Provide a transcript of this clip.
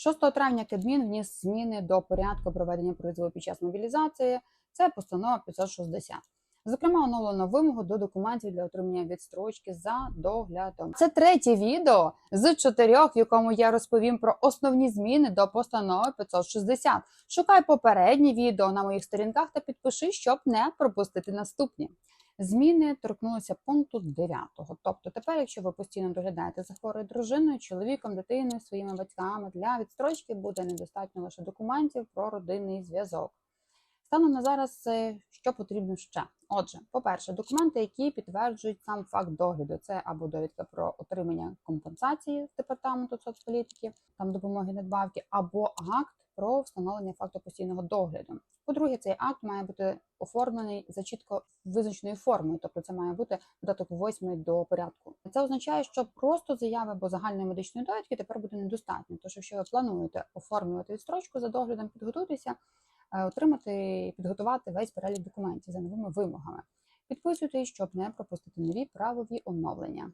6 травня Кабмін вніс зміни до порядку проведення призову під час мобілізації. Це постанова 560. Зокрема, оновлено вимогу до документів для отримання відстрочки за доглядом. Це третє відео з чотирьох, в якому я розповім про основні зміни до постанови 560. Шукай попереднє відео на моїх сторінках та підпиши, щоб не пропустити наступні. Зміни торкнулися пункту 9. Тобто, тепер, якщо ви постійно доглядаєте за хворою дружиною, чоловіком, дитиною, своїми батьками, для відстрочки буде недостатньо лише документів про родинний зв'язок. Станом на зараз, е, що потрібно ще? Отже, по-перше, документи, які підтверджують сам факт догляду, це або довідка про отримання компенсації з департаменту соцполітики, там допомоги надбавки, або акт про встановлення факту постійного догляду. По-друге, цей акт має бути оформлений за чітко визначеною формою, тобто це має бути додаток 8 до порядку. Це означає, що просто заяви або загальної медичної довідки тепер буде недостатньо. Тож, якщо ви плануєте оформлювати відстрочку за доглядом, підготуйтеся, е, отримати і підготувати весь перелік документів за новими вимогами. Підписуйтесь, щоб не пропустити нові правові оновлення.